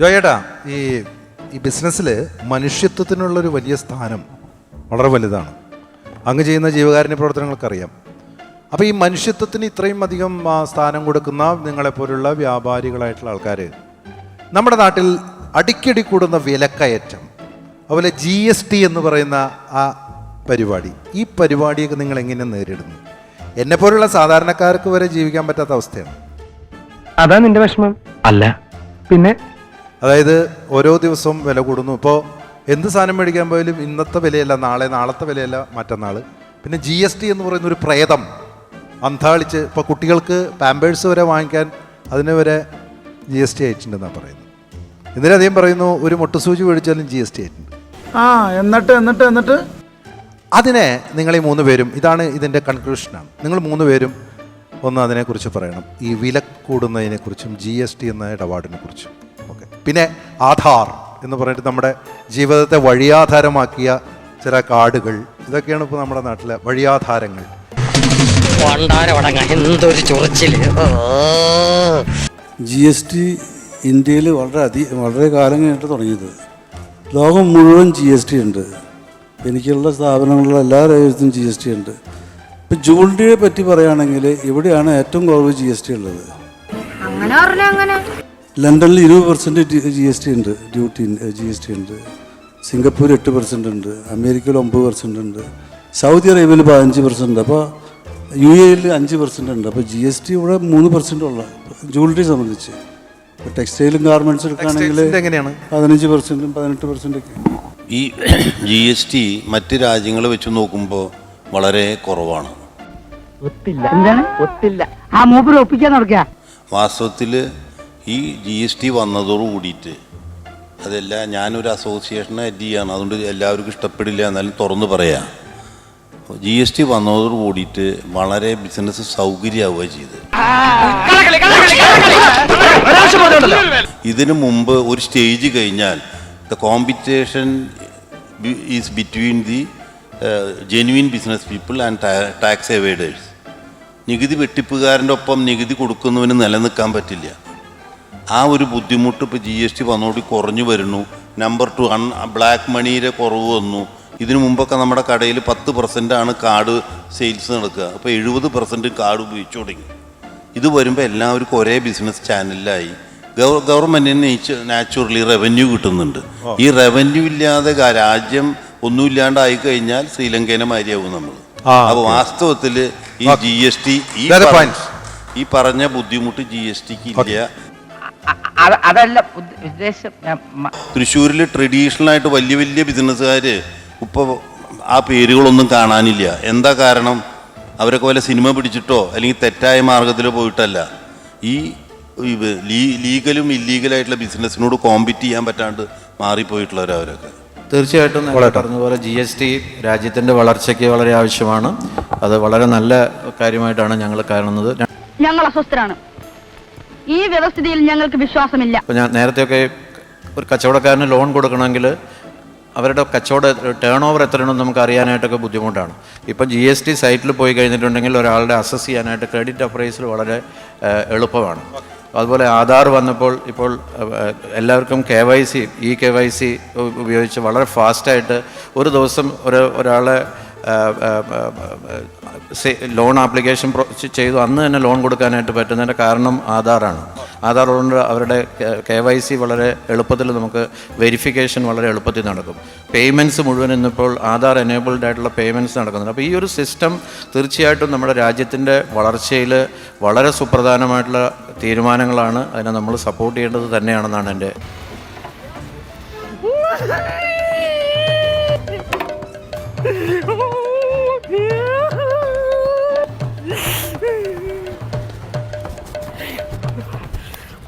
ജോയേട്ടാ ഈ ഈ ബിസിനസ്സിൽ മനുഷ്യത്വത്തിനുള്ളൊരു വലിയ സ്ഥാനം വളരെ വലുതാണ്. അങ്ങ് ചെയ്യുന്ന ജീവകാരുണ്യ പ്രവർത്തനങ്ങൾക്കറിയാം. അപ്പോൾ ഈ മനുഷ്യത്വത്തിന് ഇത്രയും അധികം സ്ഥാനം കൊടുക്കുന്ന നിങ്ങളെപ്പോലുള്ള വ്യാപാരികളായിട്ടുള്ള ആൾക്കാർ നമ്മുടെ നാട്ടിൽ അടിക്കടി കൂടുന്ന വിലക്കയറ്റം അതുപോലെ ജി എസ് ടി എന്ന് പറയുന്ന ആ പരിപാടി ഈ പരിപാടിയൊക്കെ നിങ്ങൾ എങ്ങനെ നേരിടുന്നു? എന്നെപ്പോലുള്ള സാധാരണക്കാർക്ക് വരെ ജീവിക്കാൻ പറ്റാത്ത അവസ്ഥയാണ്. അതാ നിന്റെ വിഷമം. അല്ല. പിന്നെ? അതായത് ഓരോ ദിവസവും വില കൂടുന്നു. ഇപ്പോൾ എന്ത് സാധനം മേടിക്കാൻ പോയാലും ഇന്നത്തെ വിലയല്ല നാളെ നാളത്തെ വിലയല്ല മറ്റന്നാൾ പിന്നെ ജി എസ് ടി എന്ന് പറയുന്ന ഒരു പ്രേതം അന്താളിച്ച് ഇപ്പോൾ കുട്ടികൾക്ക് പാമ്പേഴ്സ് വരെ വാങ്ങിക്കാൻ അതിന് വരെ ജി എസ് ടി ആയിട്ടുണ്ടെന്നാണ് പറയുന്നത്. ഇതിനധികം പറയുന്നു ഒരു മുട്ടുസൂചി മേടിച്ചാലും ജി എസ് ടി ആയിട്ടുണ്ട് ആ എന്നിട്ട് എന്നിട്ട് എന്നിട്ട്? അതിനെ നിങ്ങൾ ഈ മൂന്ന് പേരും ഇതാണ് ഇതിന്റെ കൺക്ലൂഷനാണ് നിങ്ങൾ മൂന്ന് പേരും ഒന്ന് അതിനെക്കുറിച്ച് പറയണം. ഈ വില കൂടുന്നതിനെക്കുറിച്ചും ജി എസ് ടി എന്ന ഇടപാടിനെ കുറിച്ചും പിന്നെ ആധാർ എന്ന് പറഞ്ഞിട്ട് നമ്മുടെ ജീവിതത്തെ വഴിയാധാരമാക്കിയ ചില കാർഡുകൾ. ഇതൊക്കെയാണ് ഇപ്പോൾ നമ്മുടെ നാട്ടിലെ വഴിയാധാരങ്ങൾ. എന്തൊരു ചൊറിച്ചിൽ. ജി എസ് ടി ഇന്ത്യയിൽ വളരെ അധി വളരെ കാലം കഴിഞ്ഞിട്ട് തുടങ്ങിയത്. ലോകം മുഴുവൻ ജി എസ് ടി ഉണ്ട്. എനിക്കുള്ള സ്ഥാപനങ്ങളിലുള്ള എല്ലാ രാജ്യത്തും ജി എസ് ടി ഉണ്ട്. ഇപ്പം ജൂൾഡിയെ പറ്റി പറയുകയാണെങ്കിൽ ഇവിടെയാണ് ഏറ്റവും കുറവ് ജി എസ് ടി ഉള്ളത്. അങ്ങനെ അങ്ങനെ. ലണ്ടനിൽ ഇരുപത് പെർസെന്റ് ജി എസ് ടി ഉണ്ട് ഡ്യൂട്ടി ജി എസ് ടി ഉണ്ട്. സിംഗപ്പൂർ എട്ട് പെർസെന്റ് ഉണ്ട് അമേരിക്കയിൽ ഒമ്പത് പെർസെന്റ് ഉണ്ട്. സൗദി അറേബ്യയിൽ പതിനഞ്ച് പെർസെന്റ് ഉണ്ട്. അപ്പോൾ യു എയിൽ അഞ്ച് പെർസെന്റ് ഉണ്ട്. അപ്പോൾ ജി എസ് ടി ഇവിടെ മൂന്ന് പെർസെന്റ് ഉള്ള ജൂവലറി സംബന്ധിച്ച്. ഇപ്പോൾ ടെക്സ്റ്റൈലും ഗാർമെന്റ്സ് എടുക്കുകയാണെങ്കിൽ എങ്ങനെയാണ്? പതിനഞ്ച് പെർസെന്റും പതിനെട്ട് പെർസെന്റൊക്കെ ഈ ജി എസ് ടി മറ്റ് രാജ്യങ്ങൾ വെച്ച് നോക്കുമ്പോൾ വളരെ കുറവാണ്. ഒത്തില്ല. എന്താണ്? ഒത്തില്ല. ആ മൂപ്പർ ഒപ്പിക്കാൻ നടക്കുക വാസ്തവത്തിൽ ഈ ജി എസ് ടി വന്നതോടു കൂടിയിട്ട് അതല്ല ഞാനൊരു അസോസിയേഷനെ ഹെഡ് ചെയ്യാണ്. അതുകൊണ്ട് എല്ലാവർക്കും ഇഷ്ടപ്പെടില്ല എന്നാലും തുറന്ന് പറയാം. ജി എസ് ടി വന്നതോടു കൂടിയിട്ട് വളരെ ബിസിനസ് സൗകര്യമാവുക ചെയ്ത് ഇതിനു മുമ്പ് ഒരു സ്റ്റേജ് കഴിഞ്ഞാൽ the competition is between the genuine business people and tax evaders നികുതി വെട്ടിപ്പുകാരന്റെ ഒപ്പം നികുതി കൊടുക്കുന്നവന് നിലനിൽക്കാൻ പറ്റില്ല. ആ ഒരു ബുദ്ധിമുട്ട് ഇപ്പോൾ ജി എസ് ടി വന്നോടി കുറഞ്ഞു വരുന്നു. നമ്പർ ടു അൺ ബ്ലാക്ക് മണിയുടെ കുറവ് വന്നു. ഇതിനു മുമ്പൊക്കെ നമ്മുടെ കടയിൽ പത്ത് പെർസെന്റാണ് കാർഡ് സെയിൽസ് നടക്കുക. അപ്പോൾ എഴുപത് പെർസെന്റ് കാർഡ് ഉപയോഗിച്ചു തുടങ്ങി. ഇത് വരുമ്പോൾ എല്ലാവർക്കും ഒരേ ബിസിനസ് ചാനലിലായി ഗവ ഗവൺമെന്റിന് നാച്ചുറലി റവന്യൂ കിട്ടുന്നുണ്ട്. ഈ റവന്യൂ ഇല്ലാതെ രാജ്യം ഒന്നുമില്ലാണ്ടായി കഴിഞ്ഞാൽ ശ്രീലങ്കേനെ മാതിരിയാവും നമ്മൾ അപ്പോൾ വാസ്തവത്തിൽ ഈ ജി എസ് ടി. ഈ പറഞ്ഞ ബുദ്ധിമുട്ട് ജി എസ് ടിക്ക് ഇല്ല. അതല്ല ഉദ്ദ- ഉദ്ദേശം ഞാൻ തൃശ്ശൂരിൽ ട്രഡീഷണൽ ആയിട്ട് വലിയ വലിയ ബിസിനസ്സുകാർ ഇപ്പോൾ ആ പേരുകളൊന്നും കാണാനില്ല. എന്താ കാരണം? അവരൊക്കെ വല്ല സിനിമ പിടിച്ചിട്ടോ അല്ലെങ്കിൽ തെറ്റായ മാർഗത്തിൽ പോയിട്ടല്ല. ഈ ലീഗലും ഇല്ലീഗലായിട്ടുള്ള ബിസിനസ്സിനോട് കോമ്പീറ്റ് ചെയ്യാൻ പറ്റാണ്ട് മാറിപ്പോയിട്ടുള്ളവരവരൊക്കെ തീർച്ചയായിട്ടും പറഞ്ഞതുപോലെ ജി എസ് ടി രാജ്യത്തിന്റെ വളർച്ചയ്ക്ക് വളരെ ആവശ്യമാണ്. അത് വളരെ നല്ല കാര്യമായിട്ടാണ് ഞങ്ങൾ കാണുന്നത്. ഞങ്ങൾ അസ്വസ്ഥരാണ്. ഈ വ്യവസ്ഥിതിയിൽ ഞങ്ങൾക്ക് വിശ്വാസമില്ല. ഞാൻ നേരത്തെയൊക്കെ ഒരു കച്ചവടക്കാരന് ലോൺ കൊടുക്കണമെങ്കിൽ അവരുടെ കച്ചവട ടേൺ ഓവർ എത്രയാണെന്ന് നമുക്ക് അറിയാനായിട്ടൊക്കെ ബുദ്ധിമുട്ടാണ്. ഇപ്പം ജി എസ് ടി സൈറ്റിൽ പോയി കഴിഞ്ഞിട്ടുണ്ടെങ്കിൽ ഒരാളുടെ അസസ് ചെയ്യാനായിട്ട് ക്രെഡിറ്റ് അപ്രൈസൽ വളരെ എളുപ്പമാണ്. അതുപോലെ ആധാർ വന്നപ്പോൾ ഇപ്പോൾ എല്ലാവർക്കും K Y C E K Y C ഉപയോഗിച്ച് വളരെ ഫാസ്റ്റായിട്ട് ഒരു ദിവസം ഒരു ഒരാളെ ലോൺ ആപ്ലിക്കേഷൻ ചെയ്തു. അന്ന് തന്നെ ലോൺ കൊടുക്കാനായിട്ട് പറ്റുന്നതിന്റെ കാരണം ആധാറാണ്. ആധാർ ഉള്ളതുകൊണ്ട് അവരുടെ കെ വൈ സി വളരെ എളുപ്പത്തിൽ നമുക്ക് വെരിഫിക്കേഷൻ വളരെ എളുപ്പത്തിൽ നടക്കും. പേയ്മെന്റ്സ് മുഴുവൻ ഇന്നിപ്പോൾ ആധാർ എനേബിൾഡ് ആയിട്ടുള്ള പേയ്മെന്റ്സ് നടക്കുന്നുണ്ട്. അപ്പോൾ ഈ ഒരു സിസ്റ്റം തീർച്ചയായിട്ടും നമ്മുടെ രാജ്യത്തിന്റെ വളർച്ചയിൽ വളരെ സുപ്രധാനമായിട്ടുള്ള തീരുമാനങ്ങളാണ്. അതിനെ നമ്മൾ സപ്പോർട്ട് ചെയ്യേണ്ടത് തന്നെയാണെന്നാണ് എന്റെ ആ